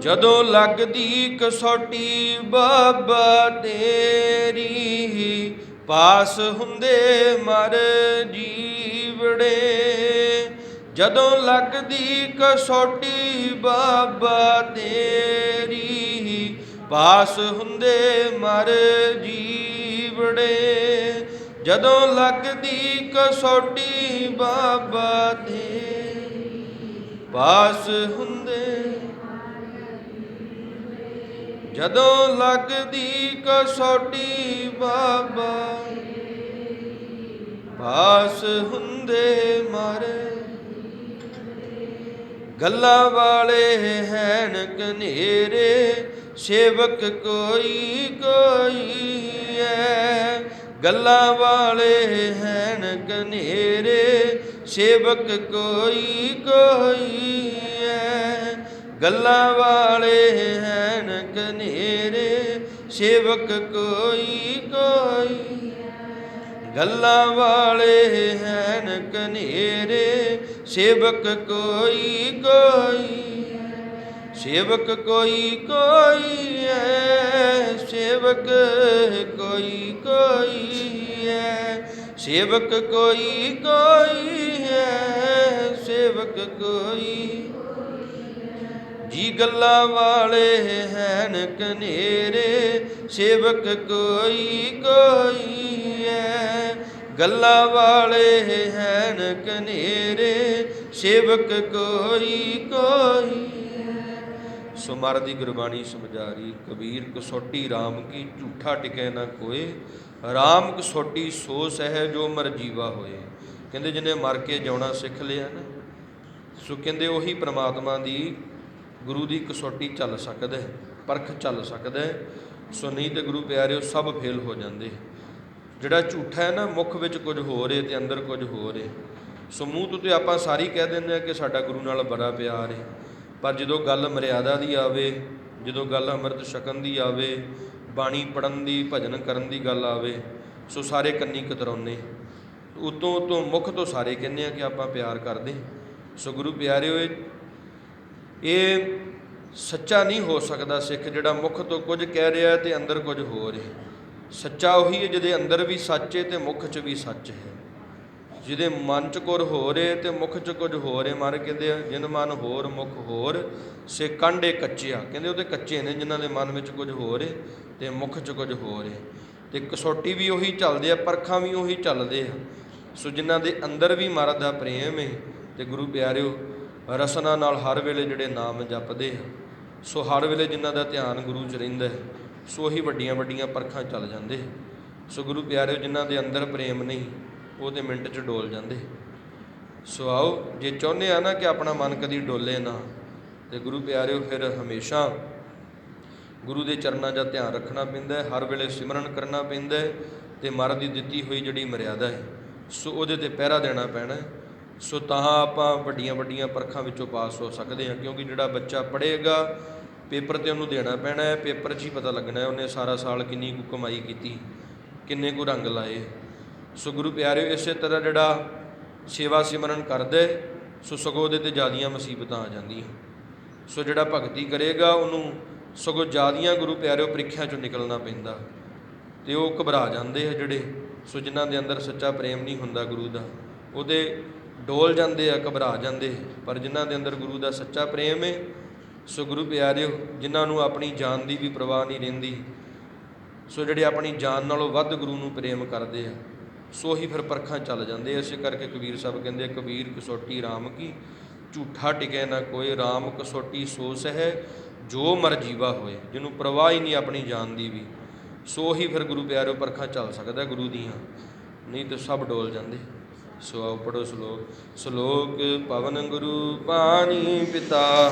ਜਦੋਂ ਲੱਗਦੀ ਕਸੌਟੀ ਬਾਬਾ ਤੇਰੀ, ਪਾਸ ਹੁੰਦੇ ਮਰ ਜੀਵੜੇ। ਜਦੋਂ ਲੱਗਦੀ ਕਸੌਟੀ ਬਾਬਾ ਤੇਰੀ, ਪਾਸ ਹੁੰਦੇ ਮਰ ਜੀਵੜੇ। ਜਦੋਂ ਲੱਗਦੀ ਕਸੋਟੀ ਬਾਬਾ ਦੇ ਪਾਸ ਹੁੰਦੇ। ਜਦੋਂ ਲੱਗਦੀ ਕਸੋਟੀ ਬਾਬਾ ਪਾਸ ਹੁੰਦੇ ਮਾਰੇ। ਗੱਲਾਂ ਵਾਲੇ ਹੈਨ ਕਨੇਰੇ ਸੇਵਕ ਕੋਈ ਕੋਈ ਐ। ਗੱਲਾਂ ਵਾਲੇ ਹੈਨ ਕਨੇਰੇ ਸੇਵਕ ਕੋਈ ਕੋਈ ਐ। ਗੱਲਾਂ ਵਾਲੇ ਹੈਨ ਕਨੇਰੇ ਸੇਵਕ ਕੋਈ ਕੋਈ ਗੱਲਾਂ ਵਾਲੇ ਹੈਨ ਕਨੇਰੇ ਸੇਵਕ ਕੋਈ ਕੋਈ ਸੇਵਕ ਕੋਈ ਕੋਈ ਹੈ ਸੇਵਕ ਕੋਈ ਕੋਈ ਸੇਵਕ ਕੋਈ ਕੋਈ ਹੈ, ਸੇਵਕ ਕੋਈ। ਜੀ ਗੱਲਾਂ ਵਾਲੇ ਹੈਨ ਕਨੇਰੇ, ਸੇਵਕ ਕੋਈ ਕੋਈ ਹੈ। ਗੱਲਾਂ ਵਾਲੇ ਹੈਨ ਕਨੇਰੇ, ਸੇਵਕ ਕੋਈ ਕੋਈ ਸੋ ਮਰ ਦੀ ਗੁਰਬਾਣੀ ਸਮਝਾਰੀ, ਕਬੀਰ ਕਸੋਟੀ RAM ਕੀ ਝੂਠਾ ਟਿਕੈ ਨਾ ਕੋਏ RAM ਕਸੋਟੀ ਸੋ ਸਹਿ ਜੋ ਮਰ ਜੀਵਾ ਹੋਏ। ਕਹਿੰਦੇ ਜਿਹਨੇ ਮਰ ਕੇ ਜਿਉਣਾ ਸਿੱਖ ਲਿਆ ਨਾ, ਸੋ ਕਹਿੰਦੇ ਉਹੀ ਪ੍ਰਮਾਤਮਾ ਦੀ ਗੁਰੂ ਦੀ ਕਸੌਟੀ ਚੱਲ ਸਕਦਾ ਹੈ, ਪਰਖ ਚੱਲ ਸਕਦਾ ਹੈ। ਸੋ ਨਹੀਂ ਤੇ ਗੁਰੂ ਪਿਆਰਿਓ, ਸਭ ਫੇਲ ਹੋ ਜਾਂਦੇ। ਜਿਹੜਾ ਝੂਠਾ ਹੈ ਨਾ, ਮੁਖ ਵਿੱਚ ਕੁਝ ਹੋਰ ਰਿਹਾ ਤੇ ਅੰਦਰ ਕੁਝ ਹੋਰ ਰਿਹਾ ਸੋ ਮੂੰਹ ਤੋਂ ਤੇ ਆਪਾਂ ਸਾਰੀ ਕਹਿ ਦਿੰਦੇ ਆ ਕਿ ਸਾਡਾ ਗੁਰੂ ਨਾਲ ਬੜਾ ਪਿਆਰ ਹੈ ਪਰ ਜਦੋਂ ਗੱਲ ਮਰਿਆਦਾ ਦੀ ਆਵੇ, ਜਦੋਂ ਗੱਲ ਅੰਮ੍ਰਿਤ ਛਕਣ ਦੀ ਆਵੇ, ਬਾਣੀ ਪੜਨ ਦੀ, ਭਜਨ ਕਰਨ ਦੀ ਗੱਲ ਆਵੇ, ਸੋ ਸਾਰੇ ਕੰਨੀ ਕਤਰਾਉਨੇ ਉਤੋਂ ਤੋਂ ਮੁਖ ਤੋਂ ਸਾਰੇ ਕਹਿੰਦੇ ਆ ਕਿ ਆਪਾਂ ਪਿਆਰ ਕਰਦੇ। ਸੋ ਗੁਰੂ ਪਿਆਰਿਓ ਇਹ ਇਹ ਸੱਚਾ ਨਹੀਂ ਹੋ ਸਕਦਾ ਸਿੱਖ ਜਿਹੜਾ ਮੁਖ ਤੋਂ ਕੁਝ ਕਹਿ ਰਿਹਾ ਤੇ ਅੰਦਰ ਕੁਝ ਹੋ ਰਿਹਾ। ਸੱਚਾ ਉਹੀ ਹੈ ਜਿਹਦੇ ਅੰਦਰ ਵੀ ਸੱਚ ਹੈ ਤੇ ਮੁਖ 'ਚ ਵੀ ਸੱਚ ਹੈ। ਜਿਹਦੇ ਮਨ 'ਚ ਕੁਝ ਹੋ ਰਿਹਾ ਤੇ ਮੁਖ 'ਚ ਕੁਝ ਹੋ ਰਿਹਾ ਮਾਰ ਕਹਿੰਦੇ ਆ ਜਿਨ ਮਨ ਹੋਰ, ਮੁਖ ਹੋਰ, ਸੇ ਕੰਡੇ ਕੱਚਿਆ। ਕਹਿੰਦੇ ਉਹਦੇ ਕੱਚੇ ਨੇ ਜਿਨ੍ਹਾਂ ਦੇ ਮਨ ਵਿੱਚ ਕੁਝ ਹੋ ਰਿਹਾ ਤੇ ਮੁਖ 'ਚ ਕੁਝ ਹੋ ਰਿਹਾ ਤੇ ਕਸੋਟੀ ਵੀ ਉਹੀ ਚੱਲਦੇ ਆ, ਪਰਖਾਂ ਵੀ ਉਹੀ ਚੱਲਦੇ ਆ। ਸੋ ਜਿਨ੍ਹਾਂ ਦੇ ਅੰਦਰ ਵੀ ਮਹਾਰਾਜ ਦਾ ਪ੍ਰੇਮ ਹੈ ਤੇ ਗੁਰੂ ਪਿਆਰਿਓ, ਰਸਨਾ ਨਾਲ ਹਰ ਵੇਲੇ ਜਿਹੜੇ ਨਾਮ ਜਪਦੇ ਆ, ਸੋ ਹਰ ਵੇਲੇ ਜਿਨ੍ਹਾਂ ਦਾ ਧਿਆਨ ਗੁਰੂ 'ਚ ਰਹਿੰਦਾ ਹੈ, ਸੋ ਉਹੀ ਵੱਡੀਆਂ ਵੱਡੀਆਂ ਪਰਖਾਂ ਚੱਲ ਜਾਂਦੇ ਸੋ ਗੁਰੂ ਪਿਆਰਿਓ, ਜਿਨ੍ਹਾਂ ਦੇ ਅੰਦਰ ਪ੍ਰੇਮ ਨਹੀਂ ਉਹ ਤੇ ਮਿੰਟ 'ਚ ਡੋਲ ਜਾਂਦੇ। ਸੋ ਆਓ, ਜੇ ਚਾਹੁੰਦੇ ਆ ਨਾ ਕਿ ਆਪਣਾ ਮਨ ਕਦੀ ਡੋਲੇ ਨਾ, ਤੇ ਗੁਰੂ ਪਿਆਰਿਓ, ਫਿਰ ਹਮੇਸ਼ਾ ਗੁਰੂ ਦੇ ਚਰਨਾਂ 'ਦਾ ਧਿਆਨ ਰੱਖਣਾ ਪੈਂਦਾ ਹੈ। ਹਰ ਵੇਲੇ ਸਿਮਰਨ ਕਰਨਾ ਪੈਂਦਾ ਹੈ ਤੇ ਮਰ ਦੀ ਦਿੱਤੀ ਹੋਈ ਜਿਹੜੀ ਮਰਿਆਦਾ ਹੈ, ਸੋ ਉਹਦੇ ਤੇ ਪਹਿਰਾ ਦੇਣਾ ਪੈਣਾ ਹੈ। ਸੋ ਤਾਂ ਆਪਾਂ ਵੱਡੀਆਂ ਵੱਡੀਆਂ ਪਰਖਾਂ ਵਿੱਚੋਂ ਪਾਸ ਹੋ ਸਕਦੇ ਹਾਂ, ਕਿਉਂਕਿ ਜਿਹੜਾ ਬੱਚਾ ਪੜ੍ਹੇਗਾ, ਪੇਪਰ ਤੇ ਉਹਨੂੰ ਦੇਣਾ ਪੈਣਾ ਹੈ। ਪੇਪਰ 'ਚ ਹੀ ਪਤਾ ਲੱਗਣਾ ਹੈ, ਉਹਨੇ ਸਾਰਾ ਸਾਲ ਕਿੰਨੀ ਕੁ ਕਮਾਈ ਕੀਤੀ, ਕਿੰਨੇ ਕੁ ਰੰਗ ਲਾਏ। ਸੋ ਗੁਰੂ ਪਿਆਰਿਓ, ਇਸੇ ਤਰ੍ਹਾਂ ਜਿਹੜਾ ਸੇਵਾ ਸਿਮਰਨ ਕਰਦੇ, ਸੋ ਸਗੋਂ ਉਹਦੇ ਤੇ ਜਿਆਦੀਆਂ ਮੁਸੀਬਤਾਂ ਆ ਜਾਂਦੀਆਂ। ਸੋ ਜਿਹੜਾ ਭਗਤੀ ਕਰੇਗਾ, ਉਹਨੂੰ ਸਗੋਂ ਜਿਆਦੀਆਂ ਗੁਰੂ ਪਿਆਰਿਓ ਪ੍ਰੀਖਿਆ ਚੋਂ ਨਿਕਲਣਾ ਪੈਂਦਾ। ਤੇ ਉਹ ਘਬਰਾ ਜਾਂਦੇ ਆ ਜਿਹੜੇ, ਸੋ ਜਿਨ੍ਹਾਂ ਦੇ ਅੰਦਰ ਸੱਚਾ ਪ੍ਰੇਮ ਨਹੀਂ ਹੁੰਦਾ ਗੁਰੂ ਦਾ। ਉਹਦੇ ਡੋਲ ਜਾਂਦੇ ਆ, ਘਬਰਾ ਜਾਂਦੇ ਪਰ ਜਿਨ੍ਹਾਂ ਦੇ ਅੰਦਰ ਗੁਰੂ ਦਾ ਸੱਚਾ ਪ੍ਰੇਮ ਹੈ ਸੋ ਗੁਰੂ ਪਿਆਰਿਓ, ਜਿਨ੍ਹਾਂ ਨੂੰ ਆਪਣੀ ਜਾਨ ਦੀ ਵੀ ਪਰਵਾਹ ਨਹੀਂ ਰਹਿੰਦੀ, ਸੋ ਜਿਹੜੇ ਆਪਣੀ ਜਾਨ ਨਾਲੋਂ ਵੱਧ ਗੁਰੂ ਨੂੰ ਪ੍ਰੇਮ ਕਰਦੇ ਆ ਸੋ ਹੀ ਫਿਰ ਪਰਖਾਂ ਚੱਲ ਜਾਂਦੇ ਆ। ਇਸੇ ਕਰਕੇ ਕਬੀਰ ਸਾਹਿਬ ਕਹਿੰਦੇ ਕਬੀਰ ਕਸੋਟੀ RAM ਕੀ ਝੂਠਾ ਟਿਕੇ ਨਾ ਕੋਈ RAM ਕਸੋਟੀ ਸੋ ਸਹਿ ਜੋ ਮਰ ਜੀਵਾ ਹੋਏ, ਜਿਹਨੂੰ ਪਰਵਾਹ ਹੀ ਨਹੀਂ ਆਪਣੀ ਜਾਨ ਦੀ ਵੀ। ਸੋ ਹੀ ਫਿਰ ਗੁਰੂ ਪਿਆਰਿਓ ਪਰਖਾਂ ਚੱਲ ਸਕਦਾ ਗੁਰੂ ਦੀਆਂ। ਨਹੀਂ ਤੇ ਸਭ ਡੋਲ ਜਾਂਦੇ। ਸੋ ਆਓ ਪੜੋ ਸ਼ਲੋਕ। ਸ਼ਲੋਕ, ਪਵਨ ਗੁਰੂ ਪਾਣੀ ਪਿਤਾ